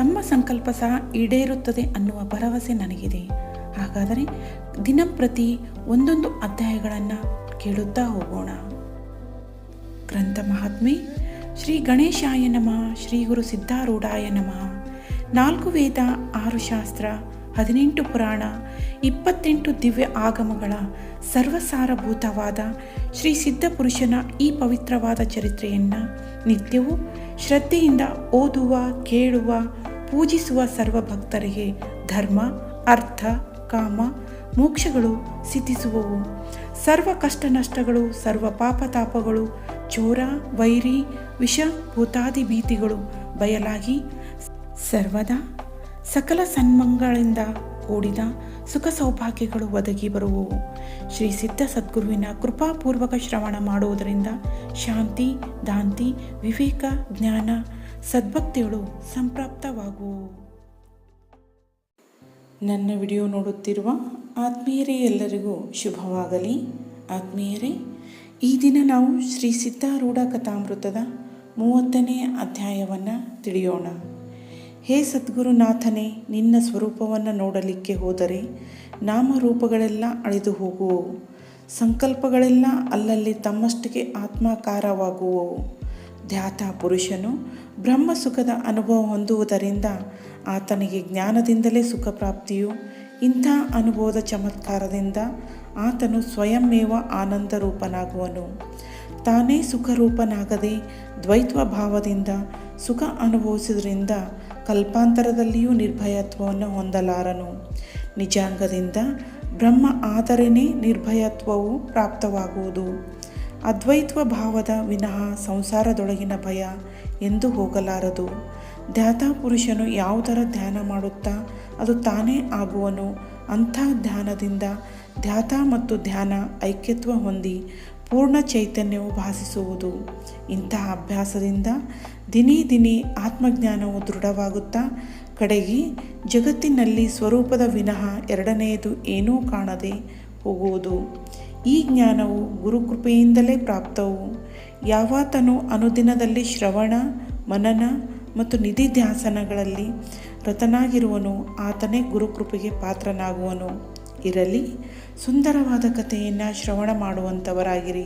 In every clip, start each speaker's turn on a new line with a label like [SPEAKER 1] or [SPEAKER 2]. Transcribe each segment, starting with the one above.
[SPEAKER 1] ತಮ್ಮ ಸಂಕಲ್ಪ ಸಹ ಈಡೇರುತ್ತದೆ ಅನ್ನುವ ಭರವಸೆ ನನಗಿದೆ. ಹಾಗಾದರೆ ದಿನಂಪ್ರತಿ ಒಂದೊಂದು ಅಧ್ಯಾಯಗಳನ್ನು ಕೇಳುತ್ತಾ ಹೋಗೋಣ. ಗ್ರಂಥ ಮಹಾತ್ಮೆ, ಶ್ರೀ ಗಣೇಶಾಯ ನಮಃ, ಶ್ರೀ ಗುರು ಸಿದ್ಧಾರೂಢಾಯ ನಮಃ. ನಾಲ್ಕು ವೇದ, ಆರು ಶಾಸ್ತ್ರ, ಹದಿನೆಂಟು ಪುರಾಣ, ಇಪ್ಪತ್ತೆಂಟು ದಿವ್ಯ ಆಗಮಗಳ ಸರ್ವಸಾರಭೂತವಾದ ಶ್ರೀ ಸಿದ್ಧಪುರುಷನ ಈ ಪವಿತ್ರವಾದ ಚರಿತ್ರೆಯನ್ನು ನಿತ್ಯವೂ ಶ್ರದ್ಧೆಯಿಂದ ಓದುವ, ಕೇಳುವ ಪೂಜಿಸುವ ಸರ್ವ ಭಕ್ತರಿಗೆ ಧರ್ಮ, ಅರ್ಥ, ಕಾಮ, ಮೋಕ್ಷಗಳು ಸಿದ್ಧಿಸುವವು. ಸರ್ವ ಕಷ್ಟ ನಷ್ಟಗಳು ಸರ್ವ ಪಾಪತಾಪಗಳು, ಚೋರ, ವೈರಿ, ವಿಷ, ಭೂತಾದಿ ಭೀತಿಗಳು ಬಯಲಾಗಿ ಸರ್ವದಾ ಸಕಲ ಸನ್ಮಂಗಳಿಂದ ಕೂಡಿದ ಸುಖ ಸೌಭಾಗ್ಯಗಳು ಒದಗಿ ಬರುವವು. ಶ್ರೀ ಸಿದ್ಧ ಸದ್ಗುರುವಿನ ಕೃಪಾಪೂರ್ವಕ ಶ್ರವಣ ಮಾಡುವುದರಿಂದ ಶಾಂತಿ, ದಾಂತಿ, ವಿವೇಕ, ಜ್ಞಾನ ಸದ್ಭಕ್ತಿಗಳು ಸಂಪ್ರಾಪ್ತವಾಗುವು ನನ್ನ ವಿಡಿಯೋ ನೋಡುತ್ತಿರುವ ಆತ್ಮೀಯರೇ ಎಲ್ಲರಿಗೂ ಶುಭವಾಗಲಿ. ಆತ್ಮೀಯರೇ, ಈ ದಿನ ನಾವು ಶ್ರೀ ಸಿದ್ಧಾರೂಢ ಕಥಾಮೃತದ ಮೂವತ್ತನೇ ಅಧ್ಯಾಯವನ್ನು ತಿಳಿಯೋಣ. ಹೇ ಸದ್ಗುರುನಾಥನೇ, ನಿನ್ನ ಸ್ವರೂಪವನ್ನು ನೋಡಲಿಕ್ಕೆ ಹೋದರೆ ನಾಮರೂಪಗಳೆಲ್ಲ ಅಳಿದು ಹೋಗುವವು. ಸಂಕಲ್ಪಗಳೆಲ್ಲ ಅಲ್ಲಲ್ಲಿ ತಮ್ಮಷ್ಟಿಗೆ ಆತ್ಮಾಕಾರವಾಗುವವು. ಧ್ಯಾತ ಪುರುಷನು ಬ್ರಹ್ಮ ಸುಖದ ಅನುಭವ ಹೊಂದುವುದರಿಂದ ಆತನಿಗೆ ಜ್ಞಾನದಿಂದಲೇ ಸುಖ ಪ್ರಾಪ್ತಿಯು. ಇಂಥ ಅನುಭವದ ಚಮತ್ಕಾರದಿಂದ ಆತನು ಸ್ವಯಂಮೇವ ಆನಂದ ರೂಪನಾಗುವನು ತಾನೇ ಸುಖರೂಪನಾಗದೆ ದ್ವೈತ್ವ ಭಾವದಿಂದ ಸುಖ ಅನುಭವಿಸುವುದರಿಂದ ಕಲ್ಪಾಂತರದಲ್ಲಿಯೂ ನಿರ್ಭಯತ್ವವನ್ನು ಹೊಂದಲಾರನು. ನಿಜಾಂಗದಿಂದ ಬ್ರಹ್ಮ ಆದರೇನೇ ನಿರ್ಭಯತ್ವವು ಪ್ರಾಪ್ತವಾಗುವುದು. ಅದ್ವೈತ್ವ ಭಾವದ ವಿನಃ ಸಂಸಾರದೊಳಗಿನ ಭಯ ಎಂದು ಹೋಗಲಾರದು. ಧ್ಯಾತ ಪುರುಷನು ಯಾವುದರ ಧ್ಯಾನ ಮಾಡುತ್ತಾ, ಅದು ತಾನೇ ಆಗುವನು? ಅಂಥ ಧ್ಯಾನದಿಂದ ಧ್ಯಾತ ಮತ್ತು ಧ್ಯಾನ ಐಕ್ಯತ್ವ ಹೊಂದಿ ಪೂರ್ಣ ಚೈತನ್ಯವು ಭಾಸಿಸುವುದು. ಇಂತಹ ಅಭ್ಯಾಸದಿಂದ ದಿನೇ ದಿನೇ ಆತ್ಮಜ್ಞಾನವು ದೃಢವಾಗುತ್ತಾ, ಕಡೆಗೆ ಜಗತ್ತಿನಲ್ಲಿ ಸ್ವರೂಪದ ವಿನಃ ಎರಡನೆಯದು ಏನೂ ಕಾಣದೆ ಹೋಗುವುದು. ಈ ಜ್ಞಾನವು ಗುರುಕೃಪೆಯಿಂದಲೇ ಪ್ರಾಪ್ತವು. ಯಾವಾತನು ಅನುದಿನದಲ್ಲಿ ಶ್ರವಣ, ಮನನ ಮತ್ತು ನಿಧಿ ಧ್ಯಾಸನಗಳಲ್ಲಿ ರತನಾಗಿರುವನು, ಆತನೇ ಗುರುಕೃಪೆಗೆ ಪಾತ್ರನಾಗುವನು. ಇರಲಿ, ಸುಂದರವಾದ ಕಥೆಯನ್ನು ಶ್ರವಣ ಮಾಡುವಂಥವರಾಗಿರಿ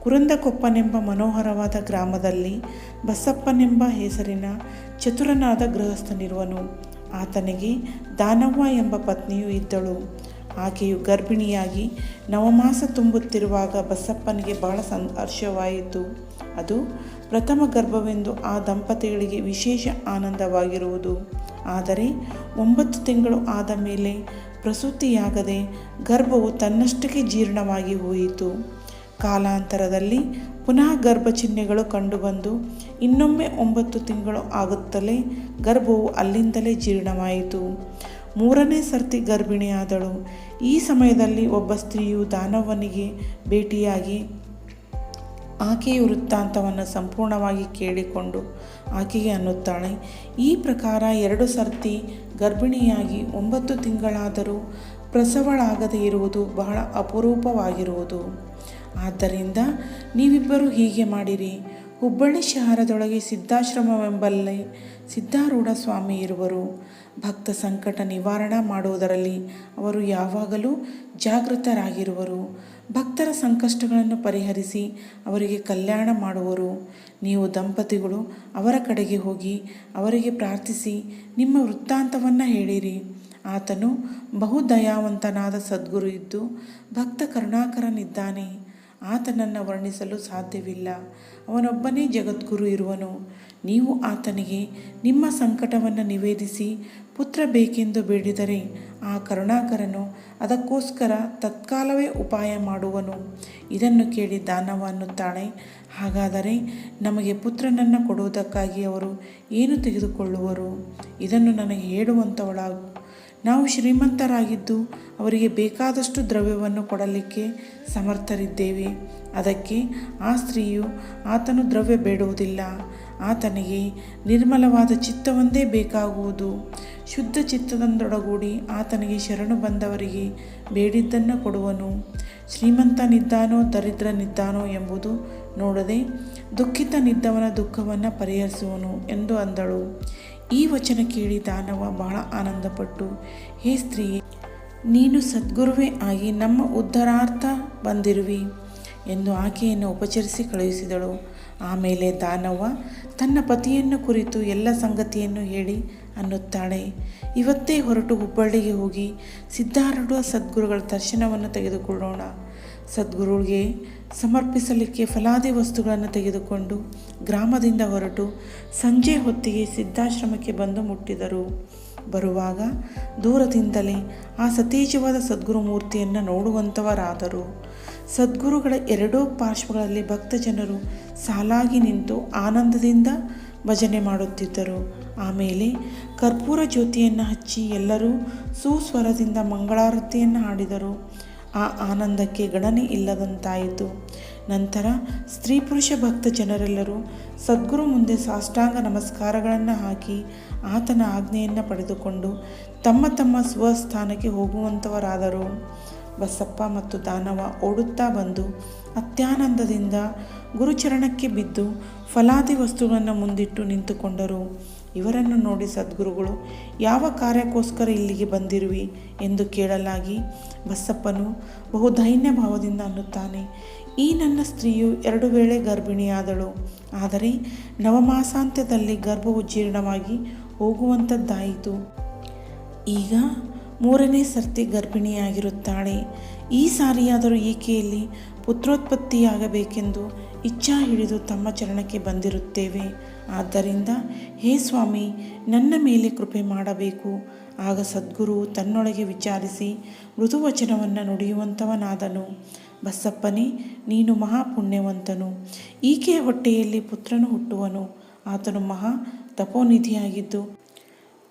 [SPEAKER 1] ಕುರಂದಕೊಪ್ಪನೆಂಬ ಮನೋಹರವಾದ ಗ್ರಾಮದಲ್ಲಿ ಬಸಪ್ಪನೆಂಬ ಹೆಸರಿನ ಚತುರನಾದ ಗೃಹಸ್ಥನಿರುವನು. ಆತನಿಗೆ ದಾನವ್ವ ಎಂಬ ಪತ್ನಿಯು ಇದ್ದಳು. ಆಕೆಯು ಗರ್ಭಿಣಿಯಾಗಿ ನವಮಾಸ ತುಂಬುತ್ತಿರುವಾಗ ಬಸಪ್ಪನಿಗೆ ಬಹಳ ಸಂಘರ್ಷವಾಯಿತು. ಅದು ಪ್ರಥಮ ಗರ್ಭವೆಂದು ಆ ದಂಪತಿಗಳಿಗೆ ವಿಶೇಷ ಆನಂದವಾಗಿರುವುದು. ಆದರೆ ಒಂಬತ್ತು ತಿಂಗಳು ಆದ ಮೇಲೆ ಪ್ರಸೂತಿಯಾಗದೆ ಗರ್ಭವು ತನ್ನಷ್ಟಕ್ಕೆ ಜೀರ್ಣವಾಗಿ ಹೋಯಿತು. ಕಾಲಾಂತರದಲ್ಲಿ ಪುನಃ ಗರ್ಭ ಚಿಹ್ನೆಗಳು ಕಂಡುಬಂದು ಇನ್ನೊಮ್ಮೆ ಒಂಬತ್ತು ತಿಂಗಳು ಆಗುತ್ತಲೇ ಗರ್ಭವು ಅಲ್ಲಿಂದಲೇ ಜೀರ್ಣವಾಯಿತು. ಮೂರನೇ ಸರ್ತಿ ಗರ್ಭಿಣಿಯಾದಳು. ಈ ಸಮಯದಲ್ಲಿ ಒಬ್ಬ ಸ್ತ್ರೀಯು ದಾನವನಿಗೆ ಭೇಟಿಯಾಗಿ ಆಕೆಯ ವೃತ್ತಾಂತವನ್ನು ಸಂಪೂರ್ಣವಾಗಿ ಕೇಳಿಕೊಂಡು ಆಕೆಗೆ ಅನ್ನುತ್ತಾಳೆ, ಈ ಪ್ರಕಾರ ಎರಡು ಸರ್ತಿ ಗರ್ಭಿಣಿಯಾಗಿ ಒಂಬತ್ತು ತಿಂಗಳಾದರೂ ಪ್ರಸವಳಾಗದೇ ಇರುವುದು ಬಹಳ ಅಪರೂಪವಾಗಿರುವುದು. ಆದ್ದರಿಂದ ನೀವಿಬ್ಬರು ಹೀಗೆ ಮಾಡಿರಿ. ಹುಬ್ಬಳ್ಳಿ ಶಹರದೊಳಗೆ ಸಿದ್ಧಾಶ್ರಮವೆಂಬಲ್ಲಿ ಸಿದ್ಧಾರೂಢ ಸ್ವಾಮಿ ಇರುವರು. ಭಕ್ತ ಸಂಕಟ ನಿವಾರಣೆ ಮಾಡುವುದರಲ್ಲಿ ಅವರು ಯಾವಾಗಲೂ ಜಾಗೃತರಾಗಿರುವರು. ಭಕ್ತರ ಸಂಕಷ್ಟಗಳನ್ನು ಪರಿಹರಿಸಿ ಅವರಿಗೆ ಕಲ್ಯಾಣ ಮಾಡುವರು. ನೀವು ದಂಪತಿಗಳು ಅವರ ಕಡೆಗೆ ಹೋಗಿ ಅವರಿಗೆ ಪ್ರಾರ್ಥಿಸಿ ನಿಮ್ಮ ವೃತ್ತಾಂತವನ್ನು ಹೇಳಿರಿ. ಆತನು ಬಹು ದಯಾವಂತನಾದ ಸದ್ಗುರು ಇದ್ದು ಭಕ್ತ ಕರುಣಾಕರನಿದ್ದಾನೆ. ಆತನನ್ನು ವರ್ಣಿಸಲು ಸಾಧ್ಯವಿಲ್ಲ. ಅವನೊಬ್ಬನೇ ಜಗದ್ಗುರು ಇರುವನು. ನೀವು ಆತನಿಗೆ ನಿಮ್ಮ ಸಂಕಟವನ್ನು ನಿವೇದಿಸಿ ಪುತ್ರ ಬೇಕೆಂದು ಬೇಡಿದರೆ ಆ ಕರುಣಾಕರನು ಅದಕ್ಕೋಸ್ಕರ ತತ್ಕಾಲವೇ ಉಪಾಯ ಮಾಡುವನು. ಇದನ್ನು ಕೇಳಿ ದಾನವ ಅನ್ನುತ್ತಾಳೆ. ಹಾಗಾದರೆ ನಮಗೆ ಪುತ್ರನನ್ನು ಕೊಡುವುದಕ್ಕಾಗಿ ಅವರು ಏನು ತೆಗೆದುಕೊಳ್ಳುವರು? ಇದನ್ನು ನನಗೆ ಹೇಳುವಂಥವಳಾಗು ನಾವು ಶ್ರೀಮಂತರಾಗಿದ್ದು ಅವರಿಗೆ ಬೇಕಾದಷ್ಟು ದ್ರವ್ಯವನ್ನು ಕೊಡಲಿಕ್ಕೆ ಸಮರ್ಥರಿದ್ದೇವೆ. ಅದಕ್ಕೆ ಆ ಸ್ತ್ರೀಯು ಆತನು ದ್ರವ್ಯ ಬೇಡುವುದಿಲ್ಲ. ಆತನಿಗೆ ನಿರ್ಮಲವಾದ ಚಿತ್ತವೊಂದೇ ಬೇಕಾಗುವುದು. ಶುದ್ಧ ಚಿತ್ತದೊಂದೊಡಗೂಡಿ ಆತನಿಗೆ ಶರಣು ಬಂದವರಿಗೆ ಬೇಡಿದ್ದನ್ನು ಕೊಡುವನು. ಶ್ರೀಮಂತನಿದ್ದಾನೋ ದರಿದ್ರನಿದ್ದಾನೋ ಎಂಬುದು ನೋಡದೆ ದುಃಖಿತನಿದ್ದವನ ದುಃಖವನ್ನು ಪರಿಹರಿಸುವನು ಎಂದು ಅಂದಳು. ಈ ವಚನ ಕೇಳಿ ದಾನವ ಬಹಳ ಆನಂದಪಟ್ಟು, ಹೇ ಸ್ತ್ರೀ ನೀನು ಸದ್ಗುರುವೇ ಆಗಿ ನಮ್ಮ ಉದ್ಧಾರಾರ್ಥ ಬಂದಿರುವಿ ಎಂದು ಆಕೆಯನ್ನು ಉಪಚರಿಸಿ ಕಳುಹಿಸಿದಳು. ಆಮೇಲೆ ದಾನವ್ವ, ತನ್ನ ಪತಿಯನ್ನು ಕುರಿತು ಎಲ್ಲ ಸಂಗತಿಯನ್ನು ಹೇಳಿ ಅನ್ನುತ್ತಾಳೆ. ಇವತ್ತೇ ಹೊರಟು ಹುಬ್ಬಳ್ಳಿಗೆ ಹೋಗಿ ಸಿದ್ಧಾರೂಢ ಸದ್ಗುರುಗಳ ದರ್ಶನವನ್ನು ತೆಗೆದುಕೊಳ್ಳೋಣ. ಸದ್ಗುರುಗೆ ಸಮರ್ಪಿಸಲಿಕ್ಕೆ ಫಲಾದಿ ವಸ್ತುಗಳನ್ನು ತೆಗೆದುಕೊಂಡು ಗ್ರಾಮದಿಂದ ಹೊರಟು ಸಂಜೆ ಹೊತ್ತಿಗೆ ಸಿದ್ಧಾಶ್ರಮಕ್ಕೆ ಬಂದು ಮುಟ್ಟಿದರು. ಬರುವಾಗ ದೂರದಿಂದಲೇ ಆ ಸತೀಜವಾದ ಸದ್ಗುರು ಮೂರ್ತಿಯನ್ನು ನೋಡುವಂಥವರಾದರು ಸದ್ಗುರುಗಳ ಎರಡೂ ಪಾರ್ಶ್ವಗಳಲ್ಲಿ ಭಕ್ತ ಜನರು ಸಾಲಾಗಿ ನಿಂತು ಆನಂದದಿಂದ ಭಜನೆ ಮಾಡುತ್ತಿದ್ದರು. ಆಮೇಲೆ ಕರ್ಪೂರ ಜ್ಯೋತಿಯನ್ನು ಹಚ್ಚಿ ಎಲ್ಲರೂ ಸುಸ್ವರದಿಂದ ಮಂಗಳಾರತಿಯನ್ನು ಹಾಡಿದರು. ಆ ಆನಂದಕ್ಕೆ ಗಣನೆ ಇಲ್ಲದಂತಾಯಿತು. ನಂತರ ಸ್ತ್ರೀ ಪುರುಷ ಭಕ್ತ ಜನರೆಲ್ಲರೂ ಸದ್ಗುರು ಮುಂದೆ ಸಾಷ್ಟಾಂಗ ನಮಸ್ಕಾರಗಳನ್ನು ಹಾಕಿ ಆತನ ಆಜ್ಞೆಯನ್ನು ಪಡೆದುಕೊಂಡು ತಮ್ಮ ತಮ್ಮ ಸ್ವಸ್ಥಾನಕ್ಕೆ ಹೋಗುವಂಥವರಾದರು ಬಸಪ್ಪ ಮತ್ತು ದಾನವ ಓಡುತ್ತಾ ಬಂದು ಅತ್ಯಾನಂದದಿಂದ ಗುರುಚರಣಕ್ಕೆ ಬಿದ್ದು ಫಲಾದಿ ವಸ್ತುಗಳನ್ನು ಮುಂದಿಟ್ಟು ನಿಂತುಕೊಂಡರು. ಇವರನ್ನು ನೋಡಿ ಸದ್ಗುರುಗಳು, ಯಾವ ಕಾರ್ಯಕ್ಕೋಸ್ಕರ ಇಲ್ಲಿಗೆ ಬಂದಿರುವಿ ಎಂದು ಕೇಳಲಾಗಿ ಬಸಪ್ಪನು ಬಹು ದೈನ್ಯ ಭಾವದಿಂದ ಅನ್ನುತ್ತಾನೆ, ಈ ನನ್ನ ಸ್ತ್ರೀಯು ಎರಡು ವೇಳೆ ಗರ್ಭಿಣಿಯಾದಳು, ಆದರೆ ನವಮಾಸಾಂತ್ಯದಲ್ಲಿ ಗರ್ಭವು ಜೀರ್ಣವಾಗಿ ಹೋಗುವಂಥದ್ದಾಯಿತು ಈಗ ಮೂರನೇ ಸರ್ತಿ ಗರ್ಭಿಣಿಯಾಗಿರುತ್ತಾಳೆ, ಈ ಸಾರಿಯಾದರೂ ಈಕೆಯಲ್ಲಿ ಪುತ್ರೋತ್ಪತ್ತಿಯಾಗಬೇಕೆಂದು ಇಚ್ಛಾ ಹಿಡಿದು ತಮ್ಮ ಚರಣಕ್ಕೆ ಬಂದಿರುತ್ತೇವೆ. ಆದ್ದರಿಂದ, ಹೇ ಸ್ವಾಮಿ, ನನ್ನ ಮೇಲೆ ಕೃಪೆ ಮಾಡಬೇಕು. ಆಗ ಸದ್ಗುರು ತನ್ನೊಳಗೆ ವಿಚಾರಿಸಿ, ಮೃದುವಚನವನ್ನು ನುಡಿಯುವಂಥವನಾದನು. ಬಸಪ್ಪನೇ, ನೀನು ಮಹಾಪುಣ್ಯವಂತನು. ಈಕೆಯ ಹೊಟ್ಟೆಯಲ್ಲಿ ಪುತ್ರನು ಹುಟ್ಟುವನು. ಆತನು ಮಹಾ ತಪೋನಿಧಿಯಾಗಿದ್ದು,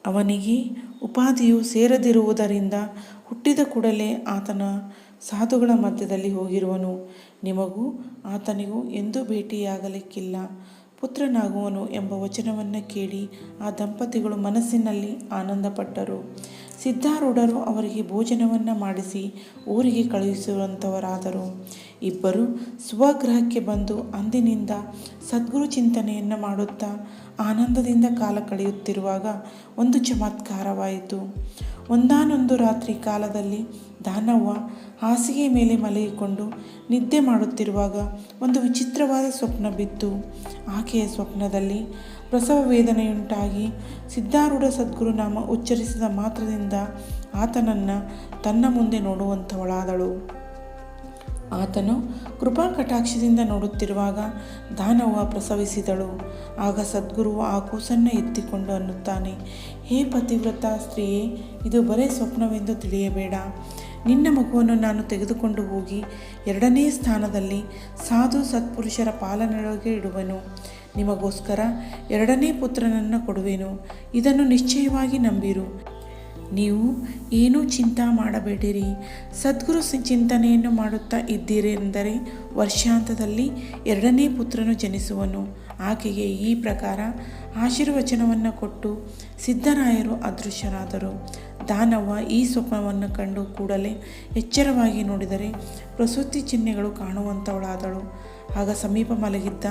[SPEAKER 1] ಅವನಿಗೆ ಉಪಾಧಿಯು ಸೇರದಿರುವುದರಿಂದ ಹುಟ್ಟಿದ ಕೂಡಲೇ ಆತನ ಸಾಧುಗಳ ಮಧ್ಯದಲ್ಲಿ ಹೋಗಿರುವನು. ನಿಮಗೂ ಆತನಿಗೂ ಎಂದೂ ಭೇಟಿಯಾಗಲಿಕ್ಕಿಲ್ಲ. ಪುತ್ರನಾಗುವನು ಎಂಬ ವಚನವನ್ನು ಕೇಳಿ ಆ ದಂಪತಿಗಳು ಮನಸ್ಸಿನಲ್ಲಿ ಆನಂದಪಟ್ಟರು. ಸಿದ್ಧಾರೂಢರು ಅವರಿಗೆ ಭೋಜನವನ್ನು ಮಾಡಿಸಿ ಊರಿಗೆ ಕಳುಹಿಸುವಂಥವರಾದರು ಇಬ್ಬರು ಸ್ವಗೃಹಕ್ಕೆ ಬಂದು ಅಂದಿನಿಂದ ಸದ್ಗುರು ಚಿಂತನೆಯನ್ನು ಮಾಡುತ್ತಾ ಆನಂದದಿಂದ ಕಾಲ ಕಳೆಯುತ್ತಿರುವಾಗ ಒಂದು ಚಮತ್ಕಾರವಾಯಿತು. ಒಂದಾನೊಂದು ರಾತ್ರಿ ಕಾಲದಲ್ಲಿ ದಾನವ್ವ ಹಾಸಿಗೆ ಮೇಲೆ ಮಲಗಿಕೊಂಡು ನಿದ್ದೆ ಮಾಡುತ್ತಿರುವಾಗ ಒಂದು ವಿಚಿತ್ರವಾದ ಸ್ವಪ್ನ ಬಿತ್ತು. ಆಕೆಯ ಸ್ವಪ್ನದಲ್ಲಿ ಪ್ರಸವ ವೇದನೆಯುಂಟಾಗಿ ಸಿದ್ಧಾರೂಢ ಸದ್ಗುರು ನಾಮ ಉಚ್ಚರಿಸಿದ ಮಾತ್ರದಿಂದ ಆತನನ್ನು ತನ್ನ ಮುಂದೆ ನೋಡುವಂಥವಳಾದಳು. ಆತನು ಕೃಪಾ ಕಟಾಕ್ಷದಿಂದ ನೋಡುತ್ತಿರುವಾಗ ದಾನವ್ವ ಪ್ರಸವಿಸಿದಳು. ಆಗ ಸದ್ಗುರು ಆ ಕೂಸನ್ನು ಎತ್ತಿಕೊಂಡು ಅನ್ನುತ್ತಾನೆ, ಹೇ ಪತಿವ್ರತ ಸ್ತ್ರೀಯೇ, ಇದು ಬರೇ ಸ್ವಪ್ನವೆಂದು ತಿಳಿಯಬೇಡ. ನಿನ್ನ ಮಗುವನ್ನು ನಾನು ತೆಗೆದುಕೊಂಡು ಹೋಗಿ ಎರಡನೇ ಸ್ಥಾನದಲ್ಲಿ ಸಾಧು ಸತ್ಪುರುಷರ ಪಾಲನೆಯೊಳಗೆ ಇಡುವೆನು. ನಿಮಗೋಸ್ಕರ ಎರಡನೇ ಪುತ್ರನನ್ನು ಕೊಡುವೆನು. ಇದನ್ನು ನಿಶ್ಚಯವಾಗಿ ನಂಬಿರು. ನೀವು ಏನೂ ಚಿಂತ ಮಾಡಬೇಡಿರಿ. ಸದ್ಗುರು ಚಿಂತನೆಯನ್ನು ಮಾಡುತ್ತಾ ಇದ್ದೀರಿ ಎಂದರೆ ವರ್ಷಾಂತದಲ್ಲಿ ಎರಡನೇ ಪುತ್ರನು ಜನಿಸುವನು. ಆಕೆಗೆ ಈ ಪ್ರಕಾರ ಆಶೀರ್ವಚನವನ್ನು ಕೊಟ್ಟು ಸಿದ್ಧರಾಯರು ಅದೃಶ್ಯರಾದರು. ದಾನವ್ವ ಈ ಸ್ವಪ್ನವನ್ನು ಕಂಡು ಕೂಡಲೇ ಎಚ್ಚರವಾಗಿ ನೋಡಿದರೆ ಪ್ರಸೂತಿ ಚಿಹ್ನೆಗಳು ಕಾಣುವಂಥವಳಾದಳು ಆಗ ಸಮೀಪ ಮಲಗಿದ್ದ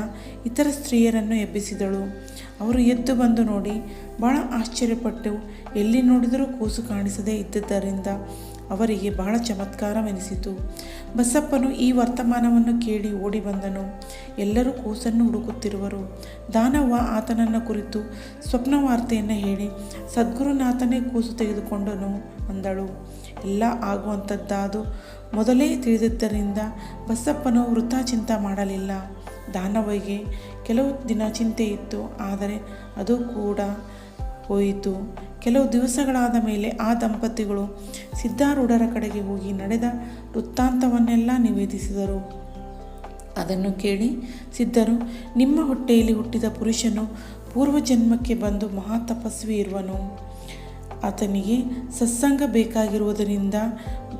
[SPEAKER 1] ಇತರ ಸ್ತ್ರೀಯರನ್ನು ಎಬ್ಬಿಸಿದಳು. ಅವರು ಎದ್ದು ಬಂದು ನೋಡಿ ಬಹಳ ಆಶ್ಚರ್ಯಪಟ್ಟೆವು. ಎಲ್ಲಿ ನೋಡಿದರೂ ಕೂಸು ಕಾಣಿಸದೇ ಇದ್ದುದರಿಂದ ಅವರಿಗೆ ಬಹಳ ಚಮತ್ಕಾರವೆನಿಸಿತು. ಬಸಪ್ಪನು ಈ ವರ್ತಮಾನವನ್ನು ಕೇಳಿ ಓಡಿ ಬಂದನು. ಎಲ್ಲರೂ ಕೂಸನ್ನು ಹುಡುಕುತ್ತಿರುವರು. ದಾನವ್ವ ಆತನನ್ನು ಕುರಿತು ಸ್ವಪ್ನ ವಾರ್ತೆಯನ್ನು ಹೇಳಿ, ಸದ್ಗುರುನಾಥನೇ ಕೂಸು ತೆಗೆದುಕೊಂಡನು ಅಂದಳು. ಎಲ್ಲ ಆಗುವಂಥದ್ದಾದು ಮೊದಲೇ ತಿಳಿದಿದ್ದರಿಂದ ಬಸಪ್ಪನು ವೃಥಾ ಚಿಂತ ಮಾಡಲಿಲ್ಲ. ದಾನವಿಗೆ ಕೆಲವು ದಿನ ಚಿಂತೆ ಇತ್ತು, ಆದರೆ ಅದು ಕೂಡ ಹೋಯಿತು. ಕೆಲವು ದಿವಸಗಳಾದ ಮೇಲೆ ಆ ದಂಪತಿಗಳು ಸಿದ್ಧಾರೂಢರ ಕಡೆಗೆ ಹೋಗಿ ನಡೆದ ವೃತ್ತಾಂತವನ್ನೆಲ್ಲ ನಿವೇದಿಸಿದರು. ಅದನ್ನು ಕೇಳಿ ಸಿದ್ಧರು, ನಿಮ್ಮ ಹೊಟ್ಟೆಯಲ್ಲಿ ಹುಟ್ಟಿದ ಪುರುಷನು ಪೂರ್ವಜನ್ಮಕ್ಕೆ ಬಂದು ಮಹಾ ತಪಸ್ವಿ ಇರುವನು. ಆತನಿಗೆ ಸತ್ಸಂಗ ಬೇಕಾಗಿರುವುದರಿಂದ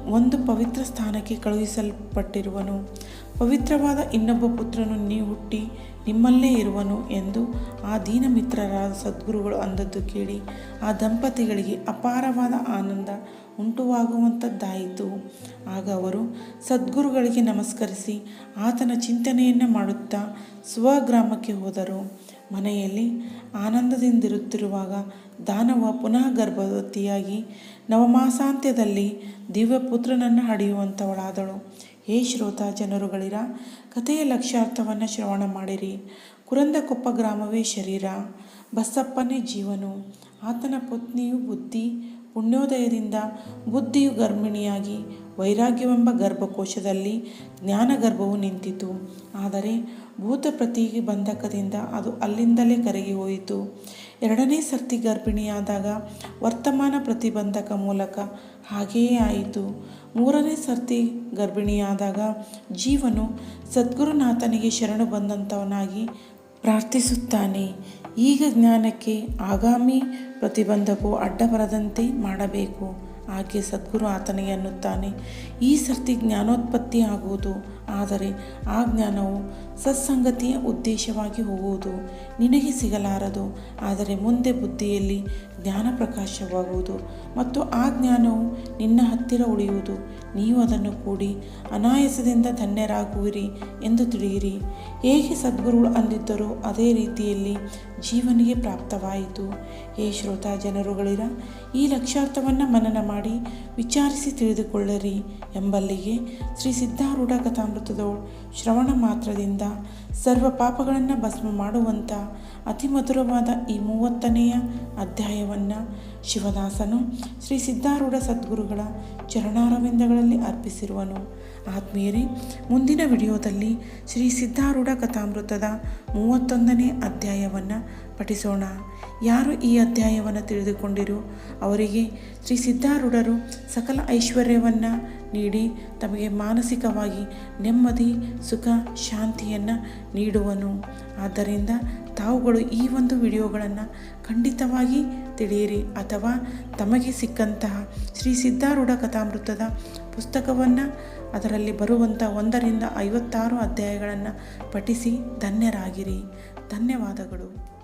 [SPEAKER 1] ಒಂದು ಪವಿತ್ರ ಸ್ಥಾನಕ್ಕೆ ಕಳುಹಿಸಲ್ಪಟ್ಟಿರುವನು. ಪವಿತ್ರವಾದ ಇನ್ನೊಬ್ಬ ಪುತ್ರನು ನೀವು ಹುಟ್ಟಿ ನಿಮ್ಮಲ್ಲೇ ಇರುವನು ಎಂದು ಆ ದೀನಮಿತ್ರರಾದ ಸದ್ಗುರುಗಳು ಅಂದದ್ದು ಕೇಳಿ ಆ ದಂಪತಿಗಳಿಗೆ ಅಪಾರವಾದ ಆನಂದ ಉಂಟುವಾಗುವಂಥದ್ದಾಯಿತು. ಆಗ ಅವರು ಸದ್ಗುರುಗಳಿಗೆ ನಮಸ್ಕರಿಸಿ ಆತನ ಚಿಂತನೆಯನ್ನು ಮಾಡುತ್ತಾ ಸ್ವಗ್ರಾಮಕ್ಕೆ ಹೋದರು. ಮನೆಯಲ್ಲಿ ಆನಂದದಿಂದಿರುತ್ತಿರುವಾಗ ದಾನವ ಪುನಃ ಗರ್ಭವತಿಯಾಗಿ ನವಮಾಸಾಂತ್ಯದಲ್ಲಿ ದಿವ್ಯಪುತ್ರನನ್ನು ಹಡೆಯುವಂಥವಳಾದಳು ಹೇ ಶ್ರೋತ ಜನರುಗಳಿರ, ಕಥೆಯ ಲಕ್ಷ್ಯಾರ್ಥವನ್ನು ಶ್ರವಣ ಮಾಡಿರಿ. ಕುರಂದಕೊಪ್ಪ ಗ್ರಾಮವೇ ಶರೀರ, ಬಸಪ್ಪನೇ ಜೀವನು. ಆತನ ಪತ್ನಿಯು ಬುದ್ಧಿ, ಪುಣ್ಯೋದಯದಿಂದ ಬುದ್ಧಿಯು ಗರ್ಭಿಣಿಯಾಗಿ, ವೈರಾಗ್ಯವೆಂಬ ಗರ್ಭಕೋಶದಲ್ಲಿ ಜ್ಞಾನಗರ್ಭವು ನಿಂತಿತು. ಆದರೆ ಭೂತ ಪ್ರತಿಗೆ ಬಂಧಕದಿಂದ ಅದು ಅಲ್ಲಿಂದಲೇ ಕರಗಿ ಹೋಯಿತು. ಎರಡನೇ ಸರ್ತಿ ಗರ್ಭಿಣಿಯಾದಾಗ ವರ್ತಮಾನ ಪ್ರತಿಬಂಧಕ ಮೂಲಕ ಹಾಗೆಯೇ ಆಯಿತು. ಮೂರನೇ ಸರ್ತಿ ಗರ್ಭಿಣಿಯಾದಾಗ ಜೀವನು ಸದ್ಗುರುನಾಥನಿಗೆ ಶರಣು ಬಂದಂಥವನಾಗಿ ಪ್ರಾರ್ಥಿಸುತ್ತಾನೆ. ಈಗ ಜ್ಞಾನಕ್ಕೆ ಆಗಾಮಿ ಪ್ರತಿಬಂಧಕವು ಅಡ್ಡ ಬರದಂತೆ ಮಾಡಬೇಕು. ಆಕೆ ಸದ್ಗುರು ಆತನಿಗೆ ಅನ್ನುತ್ತಾನೆ. ಈ ಸರ್ತಿ ಜ್ಞಾನೋತ್ಪತ್ತಿ ಆಗುವುದು ಆದರೆ ಆ ಜ್ಞಾನವು ಸತ್ಸಂಗತಿಯ ಉದ್ದೇಶವಾಗಿ ಹೋಗುವುದು. ನಿನಗೆ ಸಿಗಲಾರದು, ಆದರೆ ಮುಂದೆ ಬುದ್ಧಿಯಲ್ಲಿ ಜ್ಞಾನ ಪ್ರಕಾಶವಾಗುವುದು. ಮತ್ತು ಆ ಜ್ಞಾನವು ನಿನ್ನ ಹತ್ತಿರ ಉಳಿಯುವುದು. ನೀವು ಅದನ್ನು ಕೂಡಿ ಅನಾಯಾಸದಿಂದ ಧನ್ಯರಾಗುವಿರಿ ಎಂದು ತಿಳಿಯಿರಿ. ಹೇಗೆ ಸದ್ಗುರುಗಳು ಅಂದಿದ್ದರೋ ಅದೇ ರೀತಿಯಲ್ಲಿ ಜೀವನಿಗೆ ಪ್ರಾಪ್ತವಾಯಿತು. ಹೇ ಶ್ರೋತಾ ಜನರುಗಳಿರ ಈ ಲಕ್ಷ್ಯಾರ್ಥವನ್ನು ಮನನ ಮಾಡಿ ವಿಚಾರಿಸಿ ತಿಳಿದುಕೊಳ್ಳಿರಿ ಎಂಬಲ್ಲಿಗೆ ಶ್ರೀ ಸಿದ್ಧಾರೂಢ ಕಥಾಮೃತದೋಳು ಶ್ರವಣ ಮಾತ್ರದಿಂದ ಸರ್ವ ಪಾಪಗಳನ್ನು ಭಸ್ಮ ಮಾಡುವಂಥ ಅತಿ ಮಧುರವಾದ ಈ ಮೂವತ್ತನೆಯ ಅಧ್ಯಾಯವನ್ನು ಶಿವದಾಸನು ಶ್ರೀ ಸಿದ್ಧಾರೂಢ ಸದ್ಗುರುಗಳ ಚರಣಾರವಿಂದಗಳಲ್ಲಿ ಅರ್ಪಿಸಿರುವನು. ಆತ್ಮೀಯರೇ, ಮುಂದಿನ ವಿಡಿಯೋದಲ್ಲಿ ಶ್ರೀ ಸಿದ್ಧಾರೂಢ ಕಥಾಮೃತದ ಮೂವತ್ತೊಂದನೇ ಅಧ್ಯಾಯವನ್ನು ಪಠಿಸೋಣ. ಯಾರು ಈ ಅಧ್ಯಾಯವನ್ನು ತಿಳಿದುಕೊಂಡಿರೋ? ಅವರಿಗೆ ಶ್ರೀ ಸಿದ್ಧಾರೂಢರು ಸಕಲ ಐಶ್ವರ್ಯವನ್ನು ನೀಡಿ ತಮಗೆ ಮಾನಸಿಕವಾಗಿ ನೆಮ್ಮದಿ, ಸುಖ, ಶಾಂತಿಯನ್ನು ನೀಡುವನು. ಆದ್ದರಿಂದ ತಾವುಗಳು ಈ ಒಂದು ವಿಡಿಯೋಗಳನ್ನು ಖಂಡಿತವಾಗಿ ತಿಳಿಯಿರಿ. ಅಥವಾ ತಮಗೆ ಸಿಕ್ಕಂತಹ ಶ್ರೀ ಸಿದ್ಧಾರೂಢ ಕಥಾಮೃತದ ಪುಸ್ತಕವನ್ನು ಅದರಲ್ಲಿ ಬರುವಂಥ ಒಂದರಿಂದ ಐವತ್ತಾರು ಅಧ್ಯಾಯಗಳನ್ನು ಪಠಿಸಿ ಧನ್ಯರಾಗಿರಿ. ಧನ್ಯವಾದಗಳು.